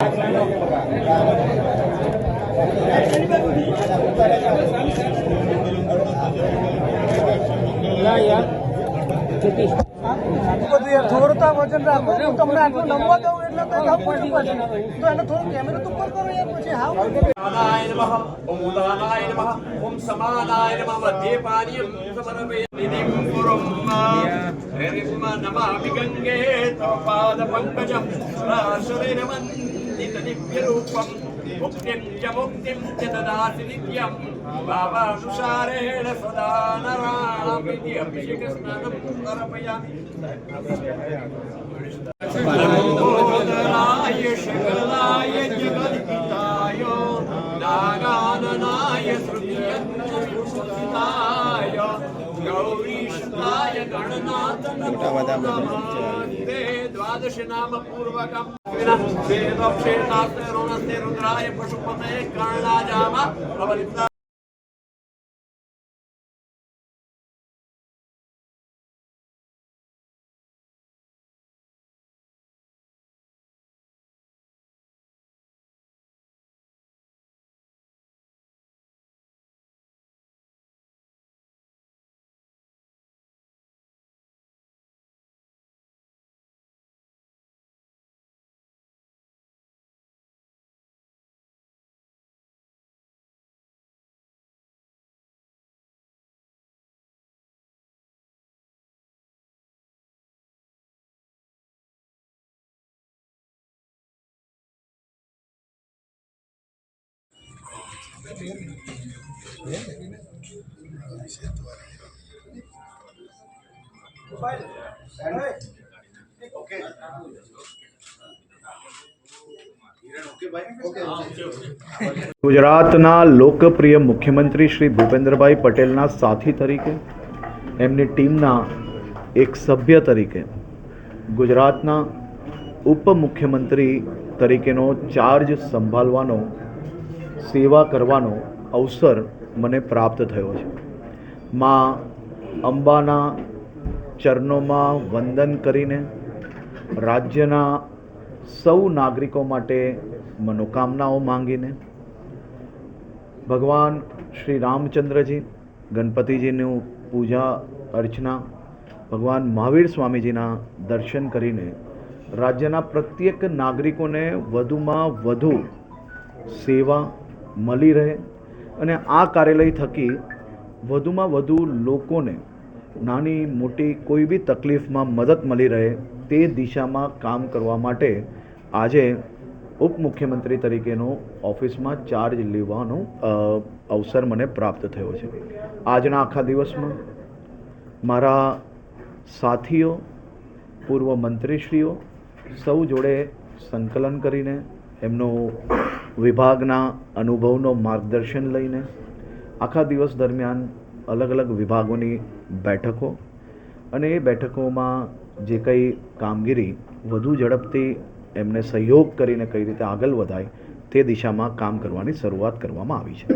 બધું થોડું તો વજન રાખો હું તમને આટલું લંબો દઉં એટલે તો લવ પડી પડે તો એને થોડું કેમેરો તો પર કરો યાર પછી હાવ નાદાય નમઃ ઓમ ઉદાનાય નમઃ ઓમ સમાનાય નમઃ વધે પાનિયમ સમર્પય નિધિમ પુરમ રિમ નમામિ ગંગે તવ પાદ પંકજમ રાશરે નમન शरीरमन्दितदिव्यरूपं मुक्तिं च मुक्तिं च ददाति नित्यं बाबानुसारेण सदा नराणामिति अभिषेकस्नानं समर्पयामि नमोदराय शकलाय जगद्पिताय नागाननाय श्रुतियन्त्रविभूषिताय गौरीशताय गणनाथ नमोनमस्ते द्वादश नाम पूर्वकम् वेदक्षेतास्ते रुणस्ते रुद्राय पशुपते कर्णाजाम अवलिप्ता ગુજરાતના લોકપ્રિય મુખ્યમંત્રી શ્રી ભૂપેન્દ્રભાઈ પટેલના સાથી તરીકે, એમની ટીમના એક સભ્ય તરીકે, ગુજરાતના ઉપમુખ્યમંત્રી તરીકેનો ચાર્જ સંભાળવાનો સેવા કરવાનો અવસર મને પ્રાપ્ત થયો છે. માં અંબાના ચરણોમાં વંદન કરીને રાજ્યના સૌ નાગરિકો માટે મનોકામનાઓ માંગીને ભગવાન શ્રી રામચંદ્રજી, ગણપતિજીનું પૂજા અર્ચના, ભગવાન મહાવીર સ્વામીજીના દર્શન કરીને રાજ્યના પ્રત્યેક નાગરિકોને વધુમાં વધુ સેવા મળી રહે અને આ કાર્યાલય થકી વધુમાં વધુ લોકોને નાની મોટી કોઈ બી તકલીફમાં મદદ મળી રહે તે દિશામાં કામ કરવા માટે આજે ઉપમુખ્યમંત્રી તરીકેનો ઓફિસમાં ચાર્જ લેવાનો અવસર મને પ્રાપ્ત થયો છે. આજના આખા દિવસમાં મારા સાથીઓ, પૂર્વ મંત્રીશ્રીઓ સૌ જોડે સંકલન કરીને એમનો વિભાગના અનુભવનો માર્ગદર્શન લઈને આખા દિવસ દરમિયાન અલગ અલગ વિભાગોની બેઠકો અને એ બેઠકોમાં જે કંઈ કામગીરી વધુ ઝડપથી એમને સહયોગ કરીને કઈ રીતે આગળ વધાય તે દિશામાં કામ કરવાની શરૂઆત કરવામાં આવી છે.